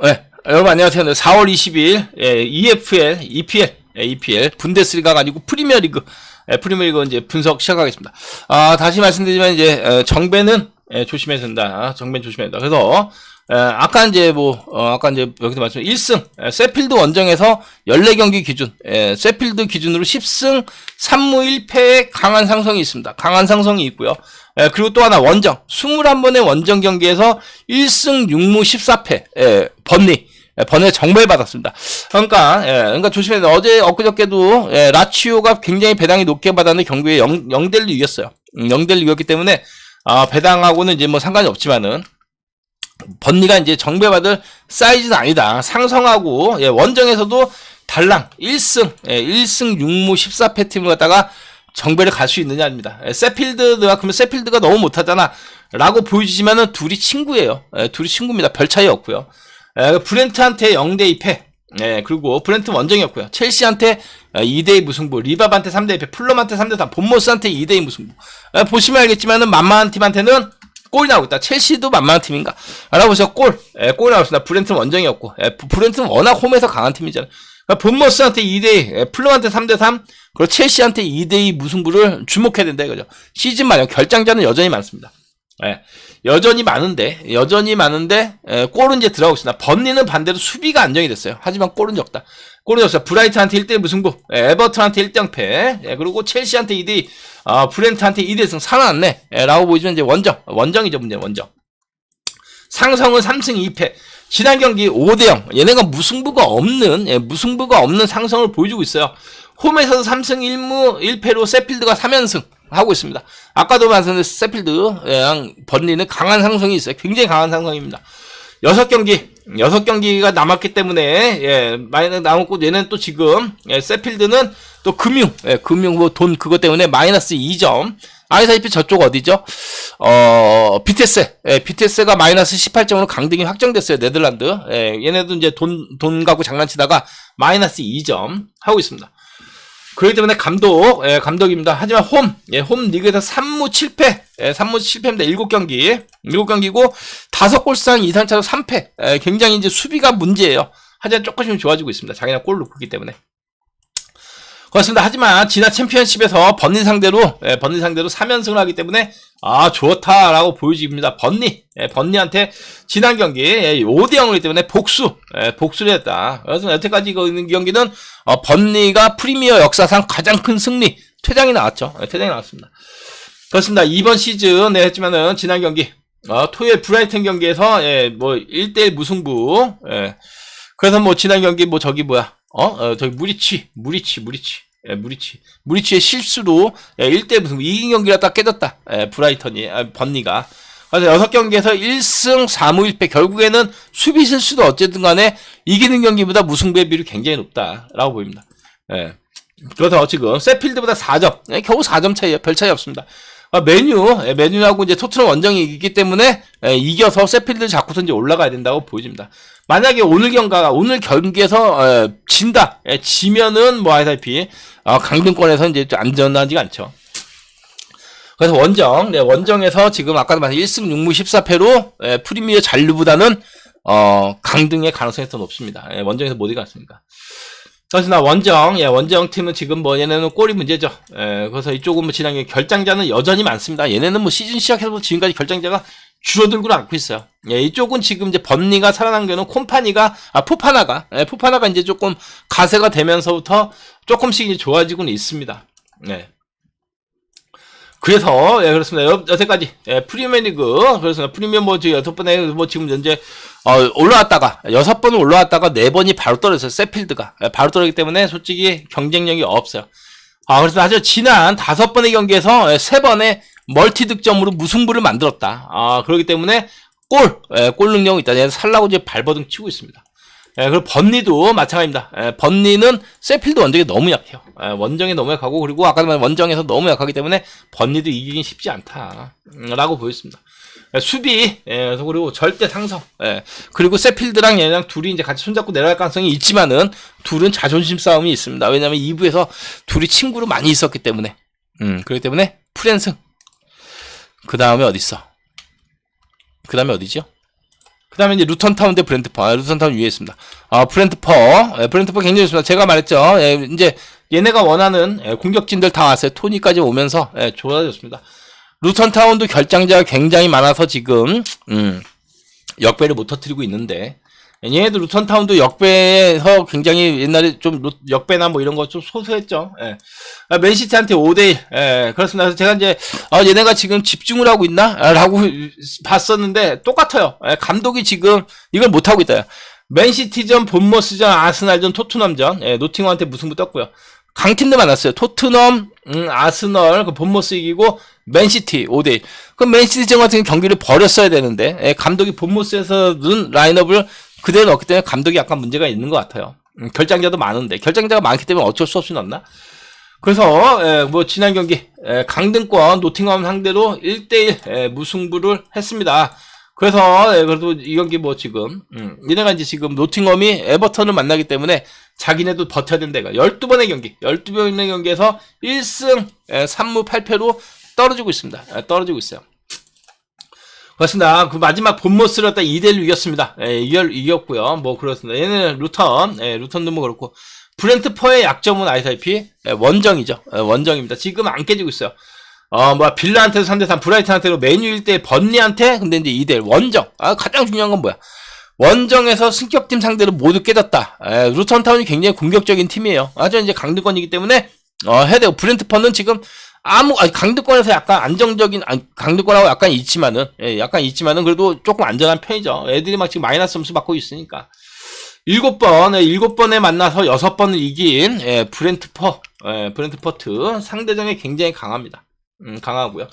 네, 여러분 안녕하세요. 4월 22일 예, EFL, EPL, 예, EPL 분데스리가가 아니고 프리미어리그 예, 프리미어리그 이제 분석 시작하겠습니다. 아 다시 말씀드리지만 이제 에, 정배는 예, 조심해야 된다. 정배는 조심해야 된다. 그래서 에, 아까 이제 뭐 어, 아까 이제 여기서 말씀 1승 에, 세필드 원정에서 14경기 기준 에, 세필드 기준으로 10승 3무 1패의 강한 상승이 있습니다. 강한 상승이 있고요. 에, 그리고 또 하나 원정 21번의 원정 경기에서 1승 6무 14패 에, 번리 예, 번에 정배를 받았습니다. 그러니까 예, 그러니까 조심해야 돼. 어제 엊그저께도 예, 라치오가 굉장히 배당이 높게 받았는데 경기에 0, 0대1로 이겼어요. 음, 0대1로 이겼기 때문에 아, 배당하고는 이제 뭐 상관이 없지만은 번리가 이제 정배받을 사이즈는 아니다. 상성하고 예, 원정에서도 달랑 1승 예, 1승 6무 14패 팀을 갖다가 정배를 갈 수 있느냐입니다. 예, 세필드가 그러면 세필드가 너무 못하잖아. 라고 보여지지만은 둘이 친구예요. 예, 둘이 친구입니다. 별 차이 없고요. 에, 브렌트한테 0대 2패. 예, 그리고 브렌트 원정이었고요. 첼시한테 2대2 무승부, 리바한테 3대2패, 플럼한테 3대3, 본모스한테 2대2 무승부. 에, 보시면 알겠지만은 만만한 팀한테는 골이 나오고 있다. 첼시도 만만한 팀인가? 알아보세요. 골. 예, 골이 나왔습니다. 브렌트는 원정이었고. 예, 브렌트는 워낙 홈에서 강한 팀이잖아요. 그러니까 본머스한테 2대2, 예, 플럼한테 3대3, 그리고 첼시한테 2대2 무승부를 주목해야 된다 이거죠. 시즌 말년 결장자는 여전히 많습니다. 예, 여전히 많은데 여전히 많은데 에, 골은 이제 들어가고 있습니다. 번니는 반대로 수비가 안정이 됐어요. 하지만 골은 적다. 골은 적다. 브라이트한테 1대1 무승부, 에, 에버턴한테 1대0패, 에, 그리고 첼시한테 2대2, 아, 브렌트한테 2대2승 살아났네. 에, 라고 보이지만 이제 원정, 원정이죠 문제 원정. 상성은 3승 2패. 지난 경기 5대0. 얘네가 무승부가 없는, 예, 무승부가 없는 상성을 보여주고 있어요. 홈에서도 3승 1무 1패로 세필드가 3연승. 하고 있습니다. 아까도 말씀드린 세필드, 예, 번리는 강한 상승이 있어요. 굉장히 강한 상승입니다. 여섯 경기, 여섯 경기가 남았기 때문에, 예, 마이너스 남았고, 얘는 또 지금, 예, 세필드는 또 금융, 예, 금융, 뭐 돈 그것 때문에 마이너스 2점. 아이사이피 저쪽 어디죠? 어, 비테스, 예, 비테스가 마이너스 18점으로 강등이 확정됐어요. 네덜란드. 예, 얘네도 이제 돈, 돈 갖고 장난치다가 마이너스 2점 하고 있습니다. 그렇기 때문에 감독, 예, 감독입니다. 하지만 홈, 예, 홈 리그에서 3무 7패, 예, 3무 7패입니다. 7경기, 7경기고, 5골상 이상차로 3패, 예, 굉장히 이제 수비가 문제예요. 하지만 조금씩 좋아지고 있습니다. 자기네 골 넣기 때문에. 그렇습니다. 하지만 지난 챔피언십에서 번니 상대로 예, 번니 상대로 3연승을 하기 때문에 아 좋다라고 보여집니다. 번니 예, 번니한테 지난 경기 예, 5대 0이기 때문에 복수 예, 복수를 했다. 그래서 여태까지 있는 경기는 어, 번니가 프리미어 역사상 가장 큰 승리 퇴장이 나왔죠. 예, 퇴장이 나왔습니다. 그렇습니다. 이번 시즌 네, 했지만은 지난 경기 어, 토요일 브라이튼 경기에서 예, 뭐 1대1 무승부 예. 그래서 뭐 지난 경기 뭐 저기 뭐야 어? 어 저기 무리치, 무리치, 무리치. 예, 무리치. 무리치의 실수로 예, 1대 무슨 이긴 경기라 딱 깨졌다. 예, 브라이턴이 아, 번니가. 그래서 6경기에서 1승 4무 1패 결국에는 수비 실수도 어쨌든 간에 이기는 경기보다 무승부의 비율이 굉장히 높다라고 보입니다. 예. 그래서 지금 세필드보다 4점. 예, 겨우 4점 차이에요. 별 차이 없습니다. 아, 메뉴, 예, 메뉴하고 이제 토트넘 원정이 있기 때문에 예, 이겨서 세필드 잡고서 이제 올라가야 된다고 보여집니다. 만약에 오늘 경가가 오늘 경기에서 에, 진다, 에, 지면은 뭐 아시다시피 어, 강등권에서 이제 안전하지가 않죠. 그래서 원정, 네, 원정에서 지금 아까도 말한 1승 6무 14패로 에, 프리미어 잔류보다는 어, 강등의 가능성이 더 높습니다. 예, 원정에서 못 이겼으니까. 그래서 나 원정, 예, 원정 팀은 지금 뭐 얘네는 골이 문제죠. 예, 그래서 이쪽은 뭐 지난 게 결장자는 여전히 많습니다. 얘네는 뭐 시즌 시작해서 지금까지 결장자가 줄어들고 않고 있어요. 예, 이쪽은 지금 이제 번니가 게는 콤파니가, 아, 포파나가, 예, 포파나가 이제 조금 가세가 되면서부터 조금씩 이제 좋아지고는 있습니다. 네. 그래서, 예, 그렇습니다. 여, 여태까지, 예, 프리미어 리그, 그래서 프리미어 뭐, 여섯 번에, 뭐, 지금 현재, 어, 올라왔다가, 여섯 번은 올라왔다가 네 번이 바로 떨어졌어요. 세필드가. 예, 바로 떨어지기 때문에 솔직히 경쟁력이 없어요. 아, 그래서 아주 지난 다섯 번의 경기에서 예, 세 번의 멀티 득점으로 무승부를 만들었다. 아, 그렇기 때문에 골, 예, 골 능력이 있다. 얘는 살라고 이제 발버둥 치고 있습니다. 예, 그리고 번니도 마찬가지입니다. 예, 번니는 세필드 원정이 너무 약해요. 예, 원정이 너무 약하고, 그리고 아까 말한 원정에서 너무 약하기 때문에 번니도 이기긴 쉽지 않다. 음, 라고 보였습니다. 예, 수비, 예, 그리고 절대 상성, 예, 그리고 세필드랑 얘랑 둘이 이제 같이 손잡고 내려갈 가능성이 있지만은, 둘은 자존심 싸움이 있습니다. 왜냐면 2부에서 둘이 친구로 많이 있었기 때문에. 음, 그렇기 때문에, 프랜승. 그 다음에 어디 있어? 그 다음에 어디죠? 그 다음에 이제 루턴타운 대 브랜트퍼. 아, 루턴타운 위에 있습니다. 아, 브랜트퍼. 예, 브랜트퍼 굉장히 좋습니다. 제가 말했죠. 예, 이제 얘네가 원하는 예, 공격진들 다 왔어요. 토니까지 오면서 예, 좋아졌습니다. 루턴타운도 결장자가 굉장히 많아서 지금 음, 역배를 못 터뜨리고 있는데 얘네도 루턴타운도 역배에서 굉장히 옛날에 좀 루- 역배나 뭐 이런 거 좀 소소했죠. 예. 아, 맨시티한테 5대1. 예, 그렇습니다. 그래서 제가 이제 아, 얘네가 지금 집중을 하고 있나? 아, 라고 봤었는데 똑같아요. 예, 감독이 지금 이걸 못 하고 있다. 맨시티전, 본머스전, 아스날전, 토트넘전. 예, 노팅엄한테 무승부 떴고요. 강팀들 만났어요. 토트넘, 음, 아스널, 그 본머스 이기고 맨시티 5대1. 그럼 맨시티전 같은 경기를 버렸어야 되는데 예, 감독이 본머스에서는 라인업을 그대로 넣기 때문에 감독이 약간 문제가 있는 것 같아요. 음, 결장자도 많은데 결장자가 많기 때문에 어쩔 수 없이 넣나? 그래서 예, 뭐 지난 경기 예, 강등권 노팅엄 상대로 1대1 예, 무승부를 했습니다. 그래서 예, 그래도 이 경기 뭐 지금 음, 얘네가 이제 지금 노팅엄이 에버턴을 만나기 때문에 자기네도 버텨야 된다. 12번의 경기 12번의 경기에서 1승 예, 3무 8패로 떨어지고 있습니다. 예, 떨어지고 있어요. 그렇습니다. 그 마지막 본모스를 갖다 2대1로 이겼습니다. 예, 이겼, 이겼고요. 뭐 그렇습니다. 얘는 루턴, 예, 루턴도 뭐 그렇고 브렌트퍼의 약점은 아시다시피 예, 원정이죠. 예, 원정입니다. 지금 안 깨지고 있어요. 어, 뭐 빌라한테도 3대3, 브라이튼한테도 메뉴 1대 번니한테 근데 이제 2대1 원정. 아, 가장 중요한 건 뭐야? 원정에서 승격팀 상대로 모두 깨졌다. 예, 루턴타운이 굉장히 공격적인 팀이에요. 아주 이제 강등권이기 때문에 어, 해야 되고 브렌트퍼는 지금 아무 아니, 강등권에서 약간 안정적인 아니, 강등권하고 약간 있지만은 예, 약간 있지만은 그래도 조금 안전한 편이죠. 애들이 막 지금 마이너스 점수 받고 있으니까 일곱 번 예, 일곱 번에 만나서 여섯 번을 이긴 예, 브렌트퍼 예, 브렌트퍼트 상대전에 굉장히 강합니다. 음, 강하고요.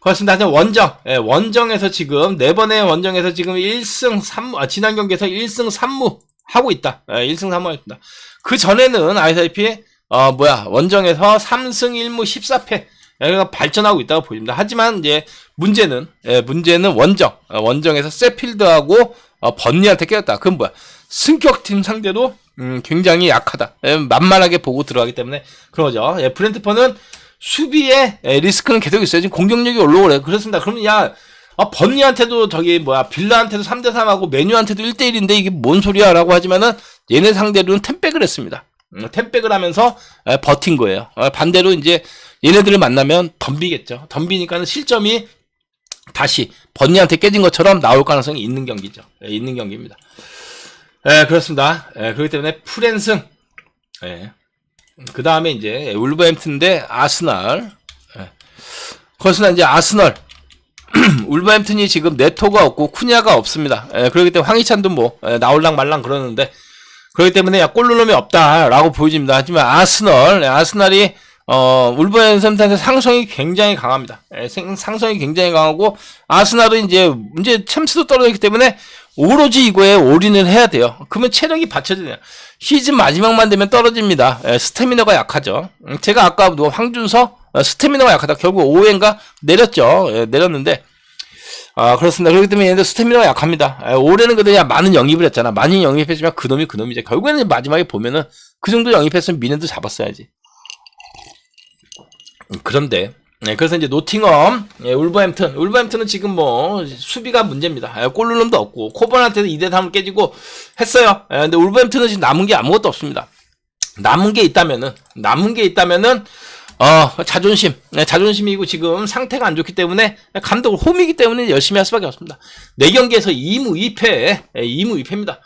그렇습니다. 원정, 예, 원정에서 지금, 네 번의 원정에서 지금 1승 3무, 아, 지난 경기에서 1승 3무 하고 있다. 예, 1승 3무 하고 있다. 그 전에는 아시다시피, 어, 뭐야, 원정에서 3승 1무 14패, 여기가 발전하고 있다고 보입니다. 하지만 이제 문제는, 예, 문제는 원정, 어, 원정에서 세필드하고, 어, 번니한테 깨졌다. 그건 뭐야? 승격팀 상대로, 음, 굉장히 약하다. 예, 만만하게 보고 들어가기 때문에 그런 거죠. 예, 브렌트퍼는 수비에 에, 리스크는 계속 있어요. 지금 공격력이 올라오래. 그렇습니다. 그러면 야, 아, 번니한테도 저기 뭐야 빌라한테도 3대 3하고 메뉴한테도 1대 1인데 이게 뭔 소리야라고 하지만은 얘네 상대로는 템백을 했습니다. 음, 템백을 하면서 에, 버틴 거예요. 어, 반대로 이제 얘네들을 만나면 덤비겠죠. 덤비니까는 실점이 다시 번니한테 깨진 것처럼 나올 가능성이 있는 경기죠. 예, 있는 경기입니다. 예, 그렇습니다. 예, 그렇기 때문에 프랜승. 예. 그 다음에 이제 울버햄튼 대 아스날. 예. 그것은 이제 아스널. 울버햄튼이 지금 네토가 없고 쿠냐가 없습니다. 예, 그렇기 때문에 황희찬도 뭐 예, 나올랑 말랑 그러는데 그렇기 때문에 야, 골 넣는 놈이 없다라고 보여집니다. 하지만 아스널, 예, 아스날이 어, 울버햄튼한테 상성이 굉장히 강합니다. 예, 생- 상성이 굉장히 강하고 아스날은 이제 이제 챔스도 떨어졌기 때문에 오로지 이거에 올인을 해야 돼요. 그러면 체력이 받쳐지네요. 시즌 마지막만 되면 떨어집니다. 예, 스태미너가 약하죠. 음, 제가 아까 뭐 황준서 어, 스태미너가 약하다. 결국 5회인가 내렸죠. 예, 내렸는데 아 그렇습니다. 그렇기 때문에 얘네들 스태미너가 약합니다. 예, 올해는 그래야 많은 영입을 했잖아. 많이 영입했지만 그놈이 그놈이죠. 결국에는 마지막에 보면은 그 정도 영입했으면 미네도 잡았어야지. 음, 그런데 네, 그래서 이제 노팅엄, 예, 울버햄튼, 울버햄튼은 지금 뭐 수비가 문제입니다. 예, 골 넣는 놈도 없고 코번한테도 2대 3을 깨지고 했어요. 예, 근데 울버햄튼은 지금 남은 게 아무것도 없습니다. 남은 게 있다면은 남은 게 있다면은 어 자존심, 네, 자존심이고 지금 상태가 안 좋기 때문에 감독 홈이기 때문에 열심히 할 수밖에 없습니다. 네 경기에서 2무 2패, 예, 2무 2패입니다.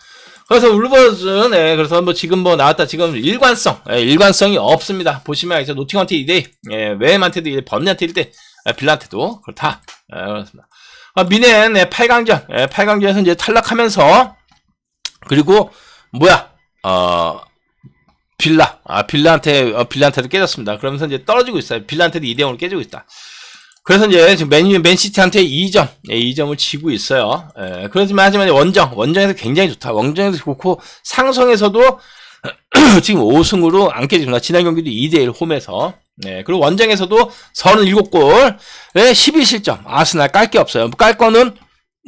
그래서 울버는 예, 그래서 뭐 지금 뭐 나왔다 지금 일관성 예, 일관성이 없습니다. 보시면 이제 노팅한테 2대 예, 웨햄한테도 1대 번니한테 1대 예, 빌라한테도 그렇다. 예, 그렇습니다. 아, 미넨 예, 8강전 예, 8강전에서 이제 탈락하면서 그리고 뭐야 어 빌라 아 빌라한테 어, 빌라한테도 깨졌습니다. 그러면서 이제 떨어지고 있어요. 빌라한테도 2대 0으로 깨지고 있다. 그래서 이제 지금 맨유 맨시티한테 2점, 예, 2점을 지고 있어요. 예, 그렇지만 하지만 원정, 원정에서 굉장히 좋다. 원정에서 좋고 상성에서도 지금 5승으로 안 깨집니다. 지난 경기도 2대1 홈에서. 네, 그리고 원정에서도 37골, 에 11실점. 아스날 깔 게 없어요. 깔 거는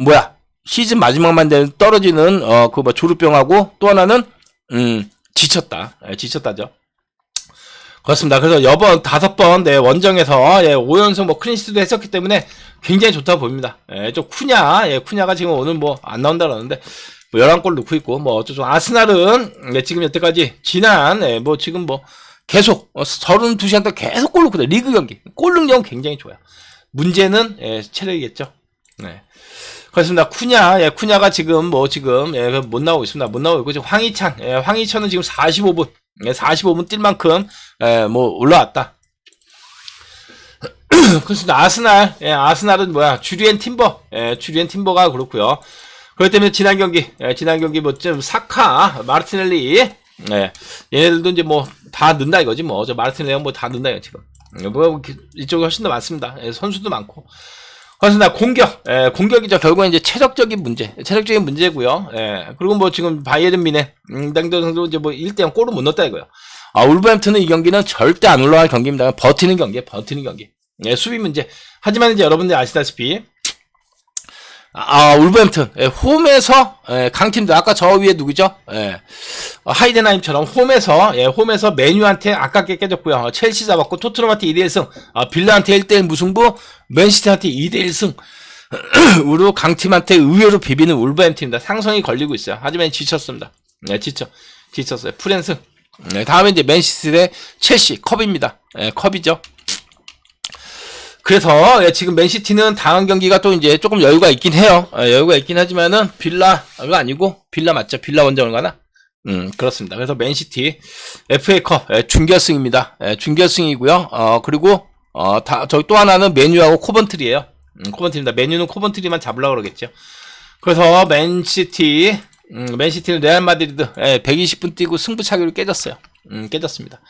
뭐야? 시즌 마지막만 되면 떨어지는 어 그 뭐 조루병하고 또 하나는 음 지쳤다. 예, 지쳤다죠. 그렇습니다. 그래서 여번 다섯 번 네, 원정에서 예, 5연승 뭐 클린시트도 했었기 때문에 굉장히 좋다 보입니다. 예, 좀 쿠냐, 예, 쿠냐가 지금 오늘 뭐 안 나온다 그러는데 뭐 11골 넣고 있고 뭐 어쩌죠. 아스날은 예, 지금 여태까지 지난 예, 뭐 지금 뭐 계속 어, 32시간 동안 계속 골 넣고 있어요. 리그 경기 골 능력은 굉장히 좋아요. 문제는 예, 체력이겠죠. 네. 그렇습니다. 쿠냐, 예, 쿠냐가 지금 뭐 지금 예, 못 나오고 있습니다. 못 나오고 있고 지금 황희찬, 예, 황희찬은 지금 45분, 예, 45분 뛸 만큼 예, 뭐 올라왔다. 그렇습니다. 아스날, 예, 아스날은 뭐야? 주리엔 팀버, 예, 주리엔 팀버가 그렇고요. 그렇기 때문에 지난 경기, 예, 지난 경기 뭐좀 사카, 마르티넬리, 예, 얘네들도 이제 뭐다 넣는다 이거지 뭐. 저 마르티넬리가 뭐다 넣는다 이거 지금. 예, 뭐 이쪽이 훨씬 더 많습니다. 예, 선수도 많고. 그렇습니다. 공격, 예, 공격이죠. 결국은 이제 체력적인 문제, 체력적인 문제고요. 예, 그리고 뭐 지금 바이에른 미네, 음, 당도 선수 이제 뭐 1대0 골을 못 넣었다 이거요. 아, 울버햄튼은 이 경기는 절대 안 올라갈 경기입니다. 버티는 경기에 버티는 경기. 예, 수비 문제. 하지만 이제 여러분들 아시다시피 아, 울버햄튼 예, 홈에서 예, 강팀들 아까 저 위에 누구죠? 예, 어, 하이덴하임처럼 홈에서 예, 홈에서 메뉴한테 아깝게 깨졌고요. 어, 첼시 잡았고 토트넘한테 2대1 승, 아, 빌라한테 1대1 무승부, 맨시티한테 2대1 승. 으로 강팀한테 의외로 비비는 울버햄튼입니다. 상성이 걸리고 있어요. 하지만 지쳤습니다. 네, 지쳐. 지쳤어요. 프랜스. 네, 다음에 이제 맨시티 대 첼시 컵입니다. 예, 컵이죠. 그래서 예, 지금 맨시티는 다음 경기가 또 이제 조금 여유가 있긴 해요. 예, 여유가 있긴 하지만은 빌라가 아니고 빌라 맞죠? 빌라 원정 을 가나? 음 그렇습니다. 그래서 맨시티 FA컵 예, 준결승입니다. 예, 준결승이고요. 어 그리고 어다 저기 또 하나는 메뉴하고 코번트리예요. 음, 코번트리입니다. 메뉴는 코번트리만 잡으려고 그러겠죠. 그래서 맨시티 음, 맨시티는 레알 마드리드 예, 120분 뛰고 승부차기로 깨졌어요. 음, 깨졌습니다.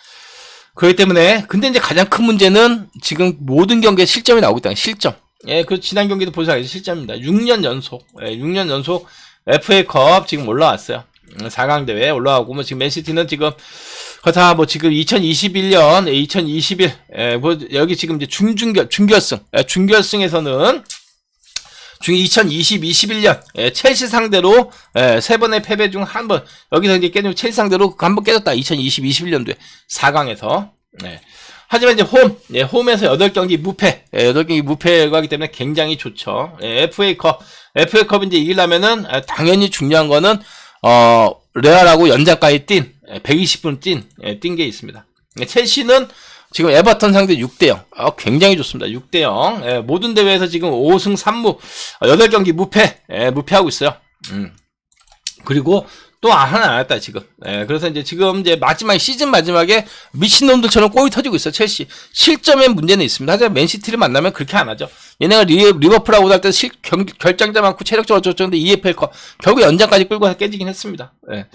그렇기 때문에 근데 이제 가장 큰 문제는 지금 모든 경기에 실점이 나오고 있다. 실점. 예, 그 지난 경기도 알죠. 실점입니다. 6년 연속. 예, 6년 연속 FA컵 지금 올라왔어요. 4강 대회에 올라가고 뭐 지금 맨시티는 지금 그렇다 뭐 지금 2021년 2021 예, 뭐 여기 지금 이제 중중결 중결승 예, 중결승에서는 중 2020, 21년 예, 첼시 상대로 예, 세 번의 패배 중 한 번 여기서 이제 깨지면 첼시 상대로 한 번 깨졌다. 2020, 21년도에 4강에서. 예. 하지만 이제 홈, 예, 홈에서 8경기 무패, 예, 8경기 무패가 하기 때문에 굉장히 좋죠. 예, FA컵, FA컵 이제 이기려면은 예, 당연히 중요한 거는 어 레알하고 연장까지 뛴 120분 뛴 뛴 게 있습니다. 예, 첼시는 지금 에버턴 상대 6대0. 아, 굉장히 좋습니다. 6대0. 예, 모든 대회에서 지금 5승 3무, 8경기 무패, 예, 무패하고 있어요. 음. 그리고 또 하나 안 했다, 지금. 예, 그래서 이제 지금 이제 마지막, 시즌 마지막에 미친놈들처럼 골이 터지고 있어, 첼시. 실점에 문제는 있습니다. 하지만 맨시티를 만나면 그렇게 안 하죠. 얘네가 리, 리버풀하고 할때 결장자 많고 체력적으로 어쩌는데 EFL컵. 결국 연장까지 끌고 깨지긴 했습니다. 예.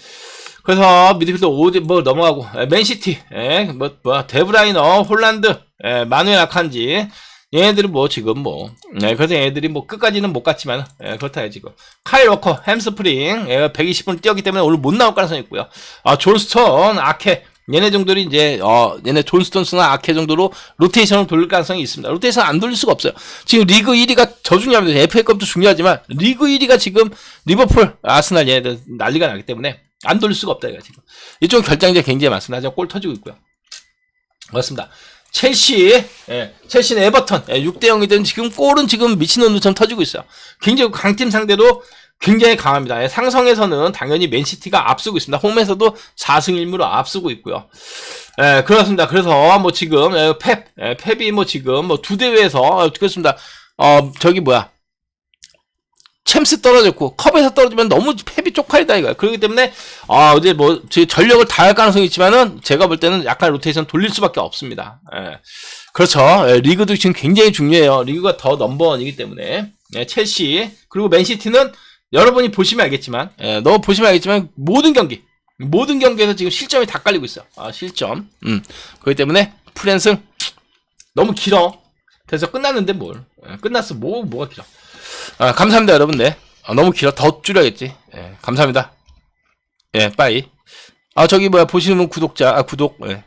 그래서 미드필더 5대 뭐 넘어가고 에, 맨시티 에, 뭐, 뭐 데브라이너 홀란드 에, 마누엘 아칸지 얘네들은 뭐 지금 뭐 에, 그래서 얘네들이 뭐 끝까지는 못 갔지만 에, 그렇다 지금 카일 워커 햄스프링 에, 120분 뛰었기 때문에 오늘 못 나올 가능성이 있고요 아 존스턴 아케 얘네 정도로 이제 어 얘네 존스턴스나 아케 정도로 로테이션을 돌릴 가능성이 있습니다. 로테이션 안 돌릴 수가 없어요. 지금 리그 1위가 저 중요합니다. FA컵도 중요하지만 리그 1위가 지금 리버풀, 아스날 얘네들 난리가 나기 때문에 안 돌릴 수가 없다, 이거 지금. 이쪽 결장제 굉장히 많습니다. 하지만 골 터지고 있고요. 그렇습니다. 첼시, 예, 첼시는 에버턴, 예, 6대 0이든 지금 골은 지금 미친놈들처럼 터지고 있어요. 굉장히 강팀 상대로 굉장히 강합니다. 예, 상성에서는 당연히 맨시티가 앞서고 있습니다. 홈에서도 4승 1무로 앞서고 있고요. 예, 그렇습니다. 그래서 뭐 지금 예, 펩, 예, 펩이 뭐 지금 뭐 두 대회에서 어, 그렇습니다. 어, 저기 뭐야. 챔스 떨어졌고 컵에서 떨어지면 너무 펩이 쪽팔리다 이거야. 그렇기 때문에 아 이제 뭐 전력을 다할 가능성이 있지만은 제가 볼 때는 약간 로테이션 돌릴 수밖에 없습니다. 예. 그렇죠. 예, 리그도 지금 굉장히 중요해요. 리그가 더 넘버원이기 때문에 예, 첼시 그리고 맨시티는 여러분이 보시면 알겠지만 예, 너 보시면 알겠지만 모든 경기 모든 경기에서 지금 실점이 다 깔리고 있어. 아 실점. 음 그렇기 때문에 프랜승 너무 길어. 그래서 끝났는데 뭘? 예, 끝났어. 뭐 뭐가 길어? 아, 감사합니다, 여러분들. 아, 너무 길어. 더 줄여야겠지. 예, 감사합니다. 예, 빠이. 아, 저기 뭐야, 보시는 분 구독자, 아, 구독, 예.